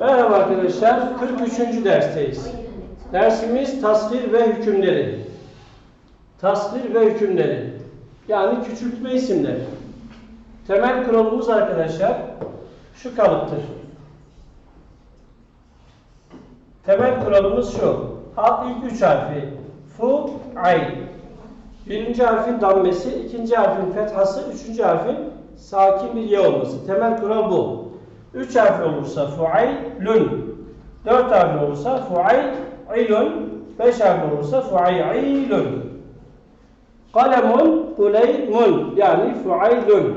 Merhaba arkadaşlar, 43. dersteyiz. Dersimiz tasvir ve hükümleri. Tasvir ve hükümleri. Yani küçültme isimleri. Temel kuralımız arkadaşlar şu kalıptır. Temel kuralımız şu. İlk üç harfi. Fu, ay. Birinci harfin dammesi, ikinci harfin fethası, üçüncü harfin sakin bir ye olması. Temel kural bu. Üç harfli olursa fuaylun. Dört harfli olursa fuaylun. Beş harfli olursa fuaylun. Kalemun, kuleymun. Yani fuaylun.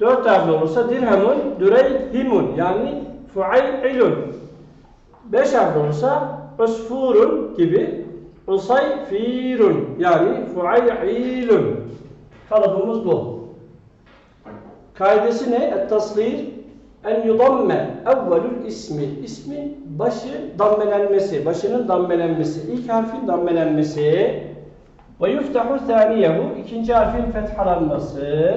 Dört harfli olursa dirhemun, düreyhimun. Yani fuaylun. Beş harfli olursa usfurun gibi usayfirun. Yani fuaylun. Kalıbımız bu. Kaidesi ne? Et-tasgir en yudamme evvelül ismi. İsmin başı dammelenmesi, başının dammelenmesi, ilk harfin dammelenmesi. Ve yuftahu thaniyehu, ikinci harfin fethalanması.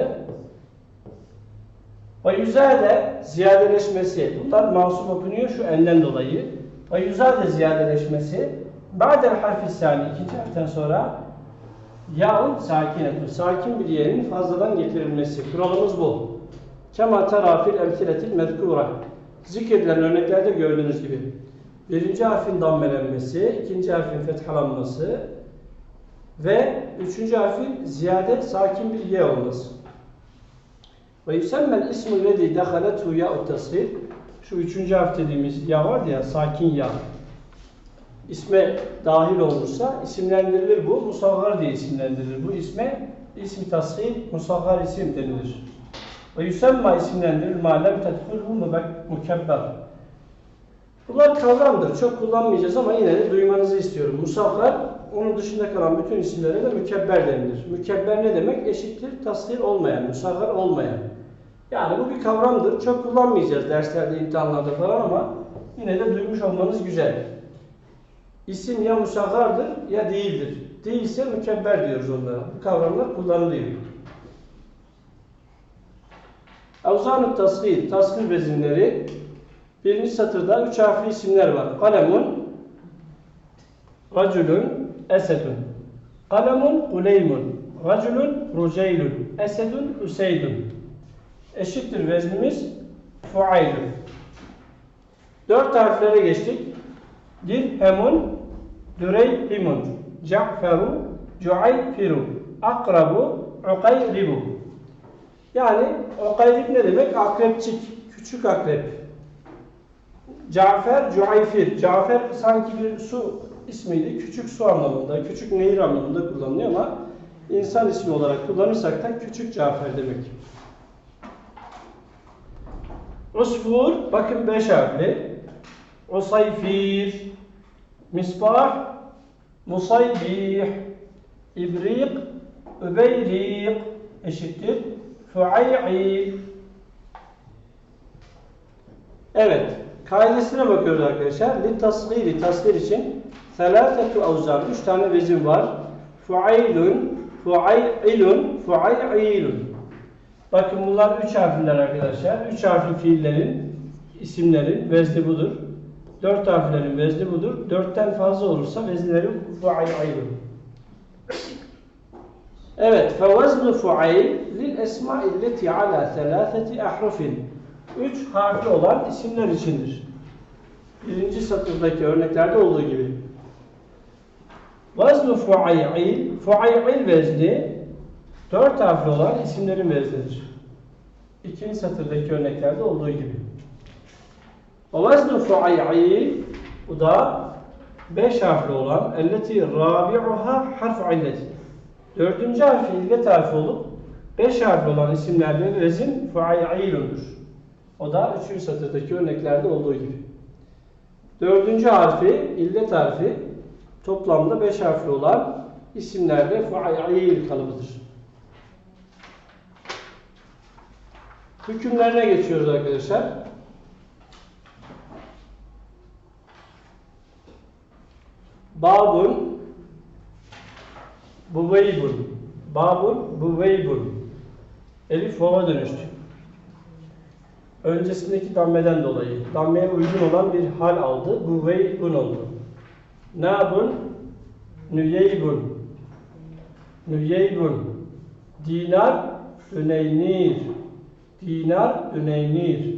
Ve yüzade ziyadeleşmesi. Bunlar mansup okunuyor şu enden dolayı. Ve yüzade ziyadeleşmesi. Ba'del harfi sani, ikinci harften sonra Ya'un sakinetun. Sakin bir yerin fazladan getirilmesi. Kuralımız bu. Kema terafil emsiletil mezkura. Zikredilen örneklerde gördüğünüz gibi. Birinci harfin dammelenmesi, ikinci harfin fethalanması ve üçüncü harfin ziyade sakin bir ye olması. Ve yüsemmel ismu lezi dehaletu ya'u tasgir. Şu üçüncü harf dediğimiz ya var ya, sakin ya. İsme dahil olursa isimlendirilir bu. Musavvar diye isimlendirilir. Bu isme ismi tasgir, musavvar isim denilir. Ve yusemma isimlendirilir. Malem tedhulhu mukebber. Bunlar kavramdır. Çok kullanmayacağız ama yine de duymanızı istiyorum. Musavvar, onun dışında kalan bütün isimlere de mükebber denilir. Mükebber ne demek? Eşittir, tasgir olmayan, musavvar olmayan. Yani bu bir kavramdır. Çok kullanmayacağız derslerde, imtihanlarda falan ama yine de duymuş olmanız güzel. İsim ya musaggardır ya değildir. Değilse mükebber diyoruz onlara. Bu kavramlar kullanılıyor. Avzan-ı tasvir, tasvir vezinleri birinci satırda üç harfli isimler var. Kalemun, racülün, esedun. Kalemun, kuleymun. Racülün, ruceylun. Esedun, üseydun. Eşittir veznimiz fuaylun. Dört harflere geçtik. Dirhemun, düreyhimun. Ca'feru, cuayfiru. Akrabu, ukayribu. Yani ukayrib ne demek? Akrepçik, küçük akrep. Cafer, Cuayfir. Cafer sanki bir su ismiydi. Küçük su anlamında, küçük nehir anlamında kullanılıyor ama insan ismi olarak kullanırsak da küçük Cafer demek. Usfur, bakın beş harfli. Usayfir, misbah, musaybih, ibrik, übeyrik eşittir. Fuay'i. Evet, kaidesine bakıyoruz arkadaşlar. Li tasgiri, tasgir için selâfetu avzar, üç tane vezin var. Fuaylun, fuaylun, fuaylun. Bakın bunlar üç harfler arkadaşlar. Üç harfli fiillerin, isimlerin vezni budur. Dört harflerin vezni budur. Dörtten fazla olursa vezinleri fuaylun. Evet, fuayl lil esma illeti ala selâfeti ahrufin. Üç harfli olan isimler içindir. Birinci satırdaki örneklerde olduğu gibi. Vaznu fuayil, fuayil vezni dört harfli olan isimlerin veznidir. İkinci satırdaki örneklerde olduğu gibi. Vaznu fuayil bu da beş harfli olan elleti rabi'uha harfu illeti. Dördüncü harfi illet harfi olup beş harfli olan isimlerde vezin fuayilundur. O da üçüncü satırdaki örneklerde olduğu gibi. Dördüncü harfi, illet harfi toplamda beş harfli olan isimlerde fuayil kalıbıdır. Hükümlerine geçiyoruz arkadaşlar. Babun Buveybun. Babun Buveybun. Elif vava dönüştü. öncesindeki dammeden dolayı dammeye uygun olan bir hal aldı. Bu veybun oldu. Nabun nüyeybun nüyeybun dinar üneynir dinar üneynir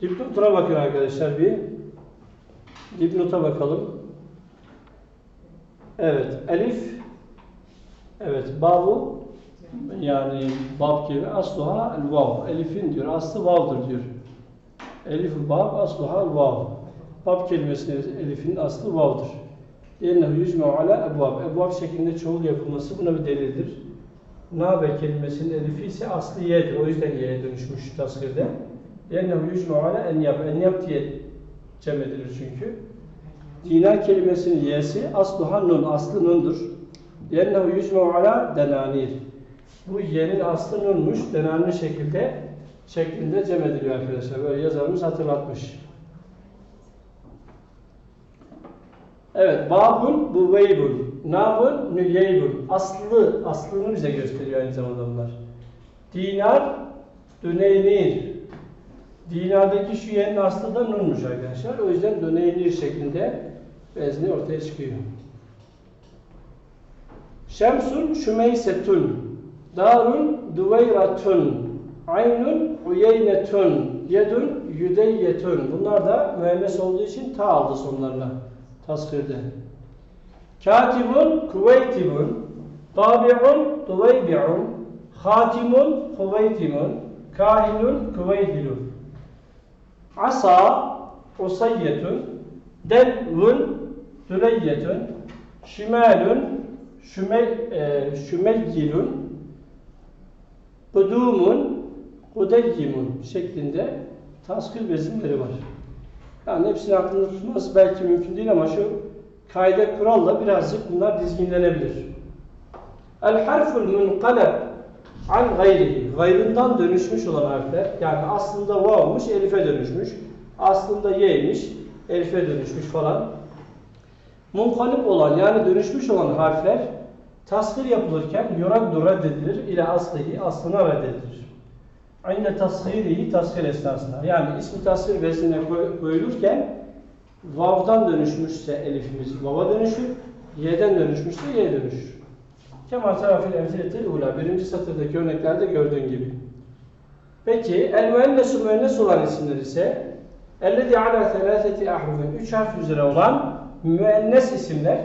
dipnotuna bakın arkadaşlar bir dipnota bakalım evet elif Evet, babu yani bab gibi asluha el vav. Elif'in diyor, aslı vav'dır diyor. Elif bab, asluha el vav. Bab kelimesinin elifin aslı vav'dır. Yennehu yüzme ala ebvab. Ebvab şeklinde çoğul yapılması buna bir delildir. Nabe kelimesinin elifi ise aslı yedir. O yüzden ye'ye dönüşmüş tasvirde. Yennehu yüzme ala enyab. Enyab diye cem edilir çünkü. Dinar kelimesinin y'si asluha nun. Aslı nundur. لأنه يجمع على denanir. Bu yerin aslı nunmuş. Denanir şekilde şeklinde cem ediliyor arkadaşlar. Böyle yazarımız hatırlatmış. Evet, babun bu veybun, nabun nüyeybun. Aslı, aslını bize gösteriyor aynı zamanda bunlar. Dinar, döneynir. Dinardaki şu yerin aslı da nunmuş arkadaşlar. O yüzden döneynir şeklinde vezni ortaya çıkıyor. Şemsun şümeysetun. Darun duveyratun. Aynun uyeynetun. Yedun yüdeyyetun. Bunlar da müennes olduğu için ta aldı sonlarına tasvirde. Katibun kuveytibun, tabi'un tuveybi'un, hatimun kuveytimun, kahinun kuveyhilun. Asa usayyetun, delvun düleyyetun, şimalun şümel, e, şümeyyilun, kudumun kudeyyimun şeklinde tasvir bezimleri var. Yani hepsini aklında tutması belki mümkün değil ama şu kaide kuralla birazcık bunlar dizginlenebilir. El harful munqalab an gayrihi. Gayrından dönüşmüş olan harfler. Yani aslında vav'mış, elife dönüşmüş. Aslında y'ymiş, elife dönüşmüş falan. Munkalip olan yani dönüşmüş olan harfler tasvir yapılırken yuraddu reddedilir ile aslihi aslına reddedilir. Aynı tasvirihi tasvir esnasında. Yani ismi tasvir veznine koyulurken vav'dan dönüşmüşse elifimiz vav'a dönüşür, y'den dönüşmüşse y'ye dönüşür. Kemal tarafil emsiletil ula. Birinci satırdaki örneklerde gördüğün gibi. Peki el müennesu müennes olan isimler ise ellezi ala selâseti ahrufin. Üç harf üzere olan müennes isimler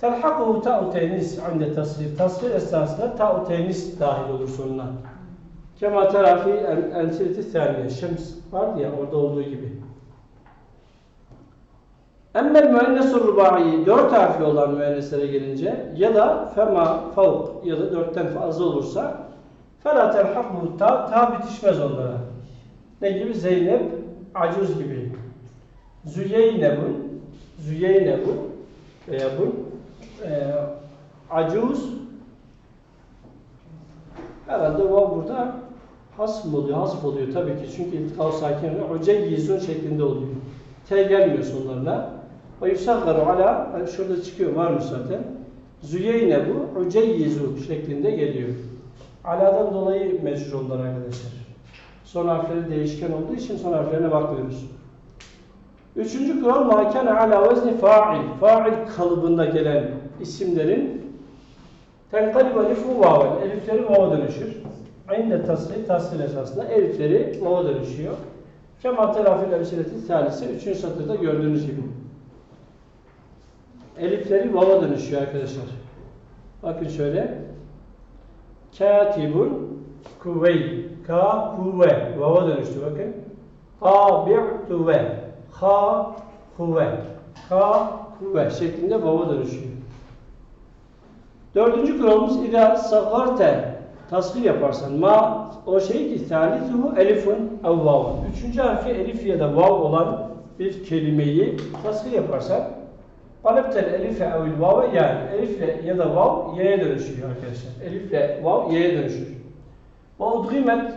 telhakuhu ta'u tenis inde tasvir. Tasvir esnasında ta'u tenis dahil olur sonuna. Kema terafi ensileti saniye. Şems vardı ya orada olduğu gibi. Emmel müennesur rubai dört harfli olan müenneslere gelince ya da fema favk ya da dörtten fazla olursa fela telhaku ta, ta bitişmez onlara. Ne gibi? Zeynep, acuz gibi. Züyeynebun, Züyeynebun veya bu e, acuz herhalde vav burada hasf oluyor, hasf oluyor tabii ki çünkü iltikal sakin ve uceyyizun şeklinde oluyor. T gelmiyor sonlarına. Ve yusaggaru ala, yani şurada çıkıyor varmış zaten. Züyeyne bu, uceyyizu şeklinde geliyor. Aladan dolayı mecbur onlar arkadaşlar. Son harfleri değişken olduğu için son harflerine bakmıyoruz. Üçüncü kural makane ala vezni fa'il. Fa'il kalıbında gelen isimlerin tenkalibu elifu vavel. Elifleri vava dönüşür. Aynı tasvir, tasvir esasında elifleri vava dönüşüyor. Kema telafil emsileti salisi. Üçüncü satırda gördüğünüz gibi. Elifleri vava dönüşüyor arkadaşlar. Bakın şöyle. Katibun kuvvey. Ka kuvve. Vava dönüştü bakın. Tabi'tu ve. Ha kuvve. Ka kuvve şeklinde vava dönüşüyor. Dördüncü kuralımız ida sagarte tasvir yaparsan ma o şey ki salisuhu elifun ev vavun. Üçüncü harfi elif ya da vav olan bir kelimeyi tasvir yaparsan Taleptel elife evil vave yani elifle ya da vav y'ye dönüşüyor arkadaşlar. Elifle vav y'ye dönüşür. Ve udgimet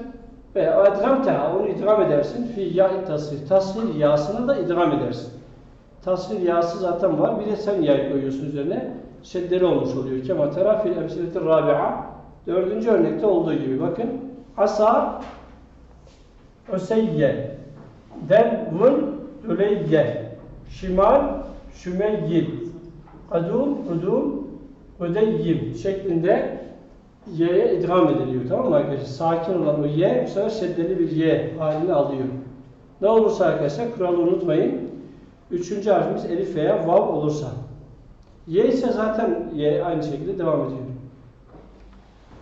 ve edgamteha onu idgam edersin fi ya tasvir. Tasvir yasını da idgam edersin. Tasvir yası zaten var. Bir de sen yay koyuyorsun üzerine. Şeddeli olmuş oluyor. Kema terafil emsileti rabi'a. Dördüncü örnekte olduğu gibi bakın. Asa Useyye. Delvun, düleyye. Şimal, şümeyyil. Kadum, udum, udeyyim şeklinde y'ye idgam ediliyor. Tamam mı arkadaşlar? Sakin olan o y bu sefer şeddeli bir y halini alıyor. Ne olursa arkadaşlar kuralı unutmayın. Üçüncü harfimiz elif veya vav olursa. Y ise zaten y aynı şekilde devam ediyor.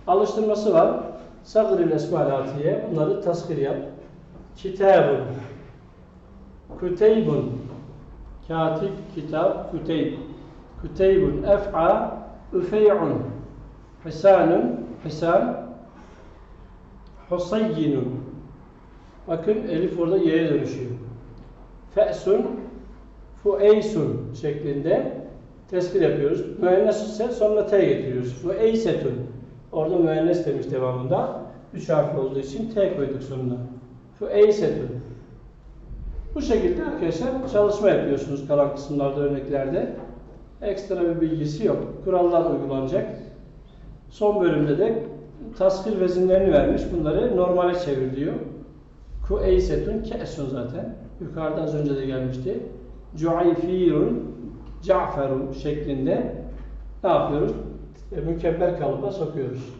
Alıştırması var. Sagıril esmalatiye. Bunları tasvir yap. Kitabun. Küteybun. Katip, kitap, küteyb. Küteybun. Ef'a. Üfey'un. Hisanun. Hisan. Husayyinun. Bakın elif orada y'ye dönüşüyor. Fe'sun. Fueysun şeklinde tespit yapıyoruz. Müennes ise sonuna t getiriyoruz. Fueysetun. Orada müennes demiş devamında. Üç harfli olduğu için t koyduk sonuna. Fueysetun. Bu şekilde arkadaşlar çalışma yapıyorsunuz kalan kısımlarda örneklerde. Ekstra bir bilgisi yok. Kurallar uygulanacak. Son bölümde de tasvir vezinlerini vermiş. Bunları normale çevir diyor. Kueysetun ke'sun zaten. Yukarıda az önce de gelmişti. Cuayfirun, Caferun şeklinde ne yapıyoruz? E, mükemmel kalıba sokuyoruz.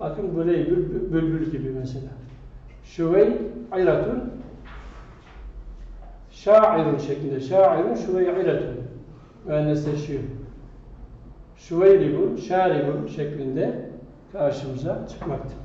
Bakın böyle bülbül, bülbül gibi mesela. Şüvey ayratun şairun şeklinde. Şairun şüvey ayratun. Mühendisleşiyor. Şüveylibun, şaribun şeklinde karşımıza çıkmaktadır.